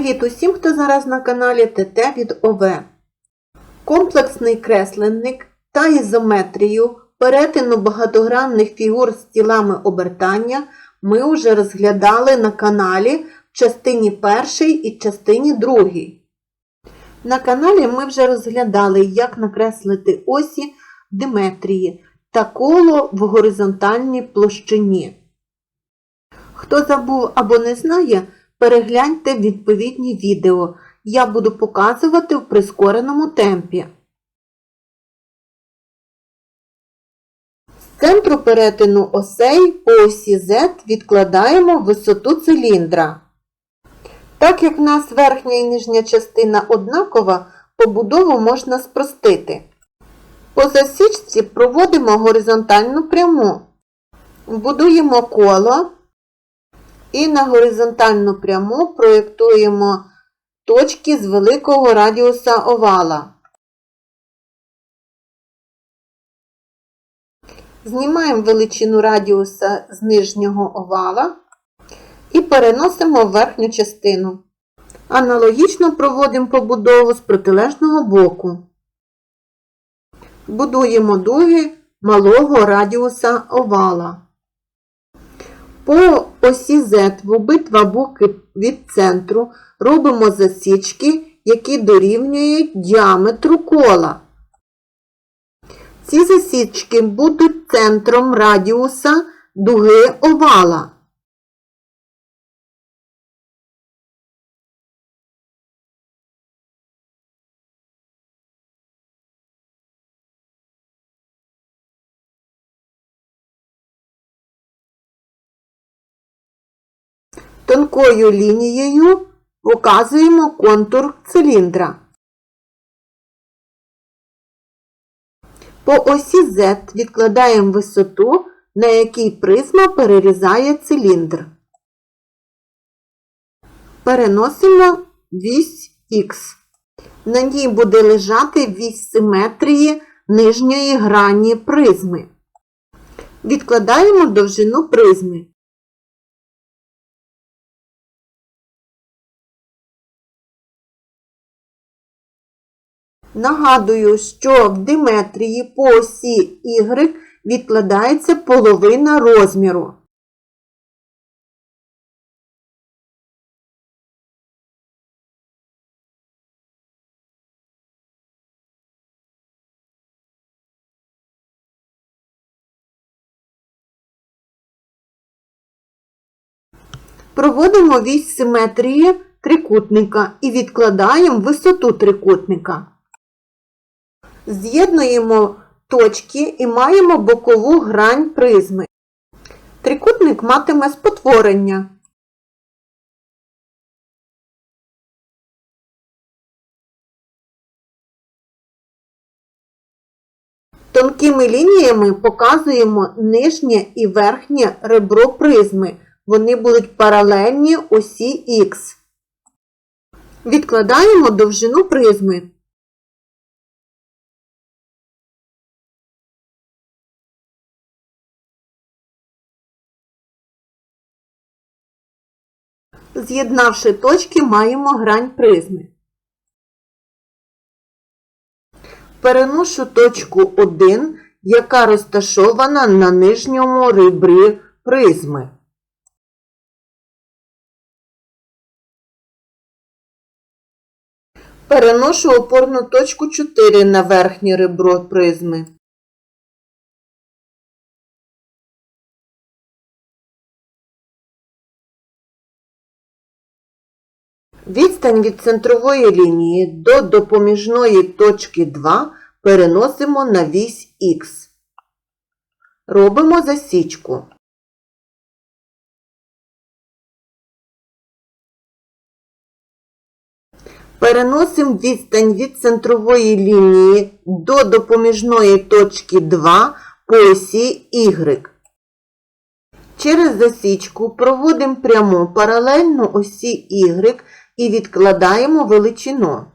Привіт усім, хто зараз на каналі ТТ від ОВ. Комплексний кресленник та ізометрію перетину багатогранних фігур з тілами обертання ми вже розглядали на каналі в частині першій і частині другій. На каналі ми вже розглядали, як накреслити осі диметрії та коло в горизонтальній площині. Хто забув або не знає, перегляньте відповідні відео. Я буду показувати в прискореному темпі. З центру перетину осей по осі Z відкладаємо висоту циліндра. Так як в нас верхня і нижня частина однакова, побудову можна спростити. По засічці проводимо горизонтальну пряму. Вбудуємо коло і на горизонтальну пряму проєктуємо точки з великого радіуса овала. Знімаємо величину радіуса з нижнього овала і переносимо в верхню частину. Аналогічно проводимо побудову з протилежного боку. Будуємо дуги малого радіуса овала. По осі Z в обидва боки від центру робимо засічки, які дорівнюють діаметру кола. Ці засічки будуть центром радіуса дуги овала. Тонкою лінією показуємо контур циліндра. По осі Z відкладаємо висоту, на якій призма перерізає циліндр. Переносимо вісь Х. На ній буде лежати вісь симетрії нижньої грані призми. Відкладаємо довжину призми. Нагадую, що в диметрії по осі Y відкладається половина розміру. Проводимо вісь симетрії трикутника і відкладаємо висоту трикутника. З'єднуємо точки і маємо бокову грань призми. Трикутник матиме спотворення. Тонкими лініями показуємо нижнє і верхнє ребро призми. Вони будуть паралельні осі Х. Відкладаємо довжину призми. З'єднавши точки, маємо грань призми. Переношу точку 1, яка розташована на нижньому ребрі призми. Переношу опорну точку 4 на верхнє ребро призми. Відстань від центрової лінії до допоміжної точки 2 переносимо на вісь Х. Робимо засічку. Переносимо відстань від центрової лінії до допоміжної точки 2 по осі Y. Через засічку проводимо пряму паралельно осі Y і відкладаємо величину.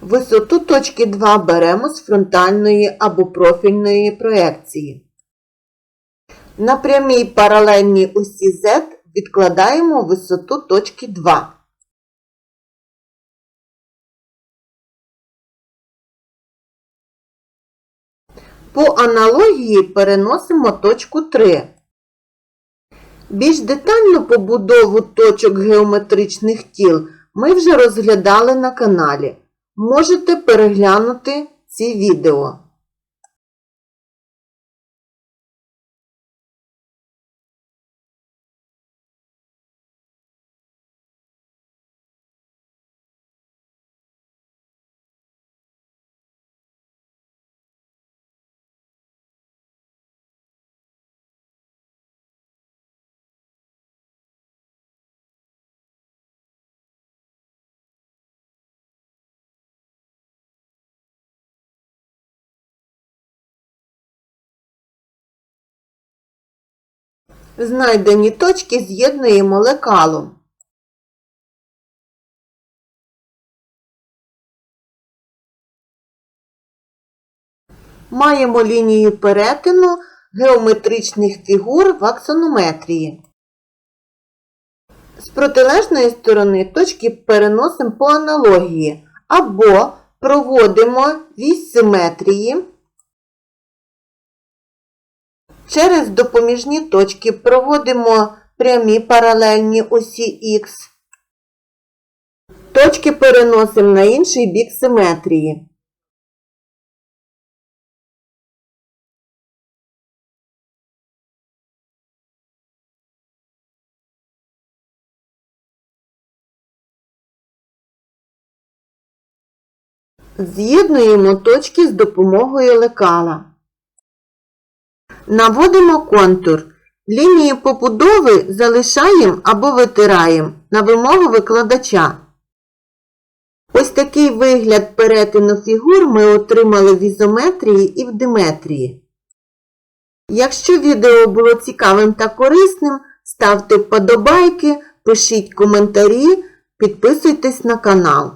Висоту точки 2 беремо з фронтальної або профільної проекції. На прямій паралельній осі Z відкладаємо висоту точки 2. По аналогії переносимо точку 3. Більш детальну побудову точок геометричних тіл ми вже розглядали на каналі. Можете переглянути ці відео. Знайдені точки з'єднуємо лекалом. Маємо лінію перетину геометричних фігур в аксонометрії. З протилежної сторони точки переносимо по аналогії або проводимо вісь симетрії. Через допоміжні точки проводимо прямі паралельні осі Х. Точки переносимо на інший бік симетрії. З'єднуємо точки з допомогою лекала. Наводимо контур. Лінії побудови залишаємо або витираємо на вимогу викладача. Ось такий вигляд перетину фігур ми отримали в ізометрії і в диметрії. Якщо відео було цікавим та корисним, ставте вподобайки, пишіть коментарі, підписуйтесь на канал.